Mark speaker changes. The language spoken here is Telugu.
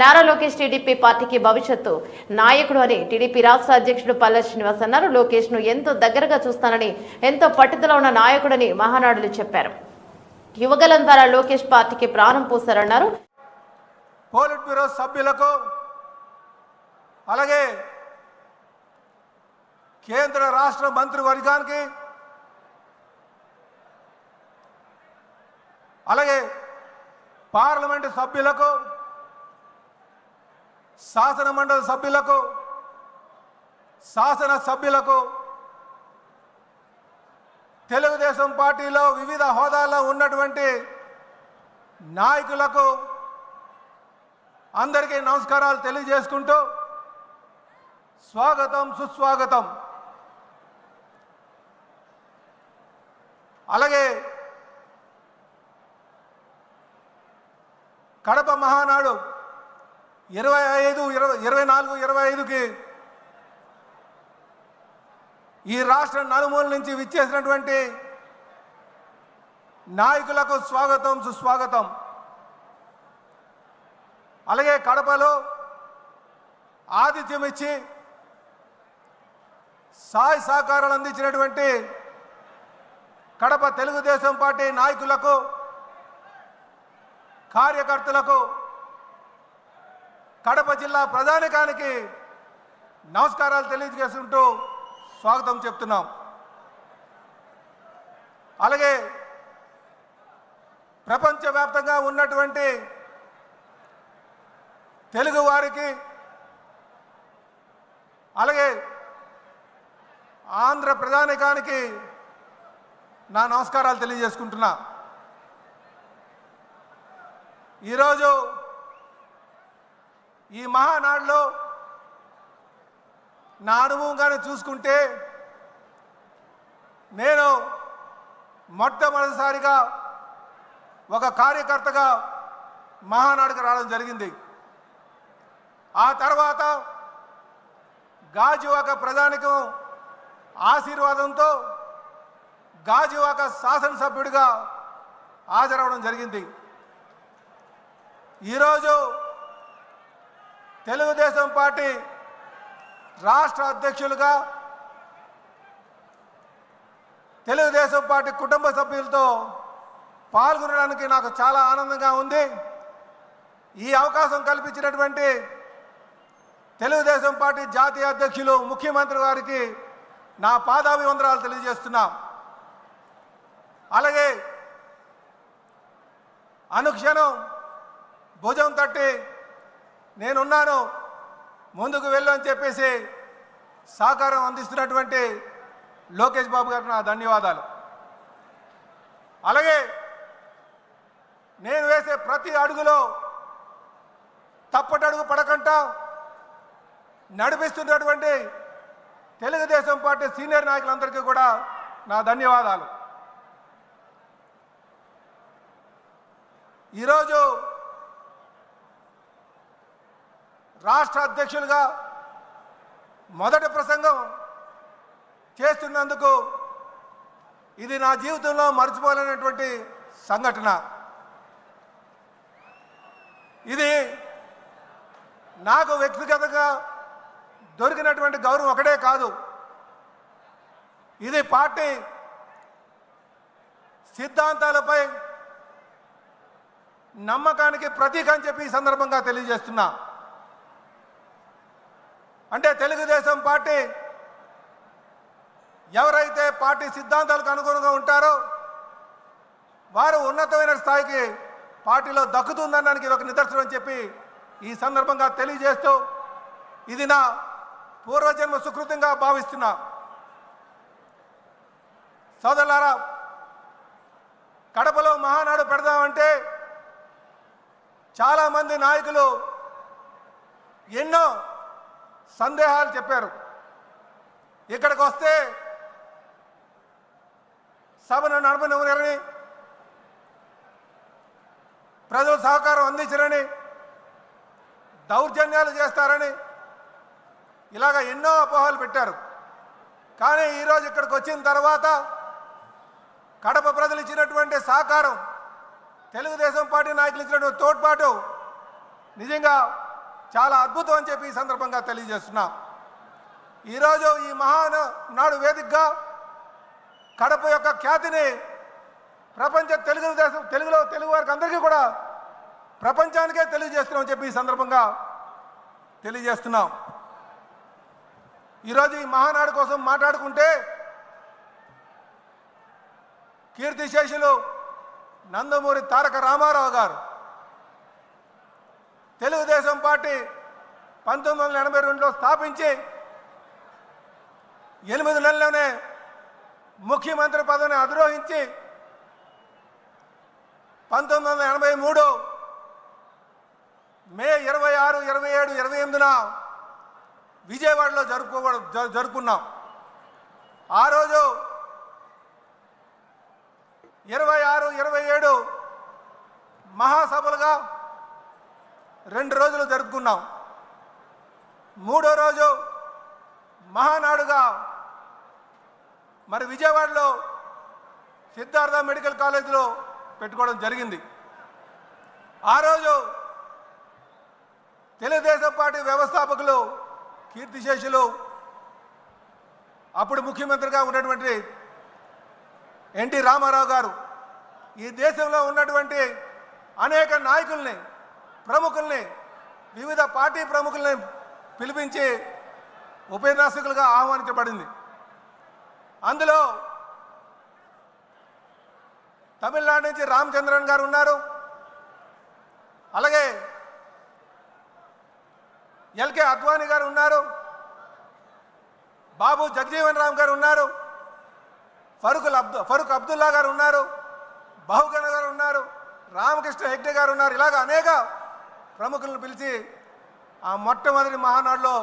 Speaker 1: నారా లోకేష్ టీడీపీ పార్టీకి భవిష్యత్తు నాయకుడు అని టీడీపీ రాష్ట్ర అధ్యక్షుడు పల్లె శ్రీనివాస్ అన్నారు. లోకేష్ను ఎంతో దగ్గరగా చూస్తానని ఎంతో పట్టుదల ఉన్న నాయకుడని మహానాడులు చెప్పారు. యువగలం ద్వారా లోకేష్ పార్టీకి ప్రాణం పోశారన్నారు.
Speaker 2: పోలిట్ బ్యూరో సభ్యులకు అలాగే కేంద్ర రాష్ట్ర మంత్రివర్గానికి అలాగే పార్లమెంటు సభ్యులకు శాసన మండలి సభ్యులకు శాసన సభ్యులకు తెలుగుదేశం పార్టీలో వివిధ హోదాల్లో ఉన్నటువంటి నాయకులకు అందరికీ నమస్కారాలు తెలియజేసుకుంటూ స్వాగతం సుస్వాగతం. అలాగే కడప మహానాడు ఇరవై ఐదు ఇరవై ఇరవై నాలుగు ఇరవై ఐదుకి ఈ రాష్ట్ర నలుమూల నుంచి విచ్చేసినటువంటి నాయకులకు స్వాగతం సుస్వాగతం. అలాగే కడపలో ఆతిథ్యం ఇచ్చి సాయ సహకారాలు అందించినటువంటి కడప తెలుగుదేశం పార్టీ నాయకులకు కార్యకర్తలకు కడప జిల్లా ప్రధానికానికి నమస్కారాలు తెలియజేసుకుంటూ స్వాగతం చెప్తున్నాం. అలాగే ప్రపంచవ్యాప్తంగా ఉన్నటువంటి తెలుగు వారికి అలాగే ఆంధ్ర ప్రధానికానికి నా నమస్కారాలు తెలియజేసుకుంటున్నా. ఈరోజు ఈ మహానాడులో నా అనుభవంగానే చూసుకుంటే నేను మొట్టమొదటిసారిగా ఒక కార్యకర్తగా మహానాడుకు రావడం జరిగింది. ఆ తర్వాత గాజువాక ప్రధానికం ఆశీర్వాదంతో గాజువాక శాసనసభ్యుడిగా హాజరవడం జరిగింది. ఈరోజు తెలుగుదేశం పార్టీ రాష్ట్ర అధ్యక్షులుగా తెలుగుదేశం పార్టీ కుటుంబ సభ్యులతో పాల్గొనడానికి నాకు చాలా ఆనందంగా ఉంది. ఈ అవకాశం కల్పించినటువంటి తెలుగుదేశం పార్టీ జాతీయ అధ్యక్షులు ముఖ్యమంత్రి గారికి నా పాదాభివందనాలు తెలియజేస్తున్నా. అలాగే అనుక్షణం భుజం తట్టి నేనున్నాను ముందుకు వెళ్ళు అని చెప్పేసి సహకారం అందిస్తున్నటువంటి లోకేష్ బాబు గారికి నా ధన్యవాదాలు. అలాగే నేను వేసే ప్రతి అడుగులో తప్పటడుగు పడకుండా నడిపిస్తున్నటువంటి తెలుగుదేశం పార్టీ సీనియర్ నాయకులందరికీ కూడా నా ధన్యవాదాలు. ఈరోజు రాష్ట్ర అధ్యక్షులుగా మొదటి ప్రసంగం చేస్తున్నందుకు ఇది నా జీవితంలో మర్చిపోలేనటువంటి సంఘటన. ఇది నాకు వ్యక్తిగతంగా దొరికినటువంటి గౌరవం ఒకటే కాదు. ఇది పార్టీ సిద్ధాంతాలపై నమ్మకానికి ప్రతీక అని చెప్పి ఈ సందర్భంగా తెలియజేస్తున్నా. అంటే తెలుగుదేశం పార్టీ ఎవరైతే పార్టీ సిద్ధాంతాలకు అనుగుణంగా ఉంటారో వారు ఉన్నతమైన స్థాయికి పార్టీలో దక్కుతుందనడానికి ఇది ఒక నిదర్శనం అని చెప్పి ఈ సందర్భంగా తెలియజేస్తూ ఇది నా పూర్వజన్మ సుకృతంగా భావిస్తున్నా సోదరులారా కడపలో మహానాడు పెడదామంటే చాలామంది నాయకులు ఎన్నో సందేహాలు చెప్పారు. ఇక్కడికి వస్తే సభను నడపనివ్వరని ప్రజలు సహకారం అందించరని దౌర్జన్యాలు చేస్తారని ఇలాగ ఎన్నో అపోహలు పెట్టారు. కానీ ఈరోజు ఇక్కడికి వచ్చిన తర్వాత కడప ప్రజలు ఇచ్చినటువంటి సహకారం తెలుగుదేశం పార్టీ నాయకులు ఇచ్చినటువంటి తోడ్పాటు నిజంగా చాలా అద్భుతం అని చెప్పి ఈ సందర్భంగా తెలియజేస్తున్నా. ఈరోజు ఈ మహాన నాడు వేదికగా కడప యొక్క ఖ్యాతిని ప్రపంచ తెలుగు దేశం తెలుగులో తెలుగు వారికి అందరికీ కూడా ప్రపంచానికే తెలియజేస్తున్నాం చెప్పి ఈ సందర్భంగా తెలియజేస్తున్నాం. ఈరోజు ఈ మహానాడు కోసం మాట్లాడుకుంటే కీర్తిశేషులు నందమూరి తారక రామారావు గారు పార్టీ పంతొమ్మిది వందల ఎనభై రెండులో స్థాపించి ఎనిమిది నెలల్లోనే ముఖ్యమంత్రి పదవిని అధిరోహించి పంతొమ్మిది వందల ఎనభై మూడు మే ఇరవై ఆరు ఇరవై ఏడు ఇరవై ఎనిమిదిన విజయవాడలో జరుపుకో జరుపుకున్నాం. ఆ రోజు ఇరవై ఆరు ఇరవై ఏడు రెండు రోజులు జరుపుకున్నాం. మూడో రోజు మహానాడుగా మరి విజయవాడలో సిద్ధార్థ మెడికల్ కాలేజీలో పెట్టుకోవడం జరిగింది. ఆ రోజు తెలుగుదేశం పార్టీ వ్యవస్థాపకులు కీర్తిశేషులు అప్పుడు ముఖ్యమంత్రిగా ఉన్నటువంటి ఎన్టీ రామారావు గారు ఈ దేశంలో ఉన్నటువంటి అనేక నాయకుల్ని ప్రముఖుల్ని వివిధ పార్టీ ప్రముఖుల్ని పిలిపించి ఉపన్యాసకులుగా ఆహ్వానించబడింది. అందులో తమిళనాడు నుంచి రామచంద్రన్ గారు ఉన్నారు. అలాగే ఎల్కే అద్వానీ గారు ఉన్నారు. బాబు జగజీవన్ రామ్ గారు ఉన్నారు. ఫరూక్ అబ్దు ఫరూక్ అబ్దుల్లా గారు ఉన్నారు. బాహుగణ గారు ఉన్నారు. రామకృష్ణ హెగ్డే గారు ఉన్నారు. ఇలాగ అనేక ప్రముఖులను పిలిచి ఆ మొట్టమొదటి మహానాడులో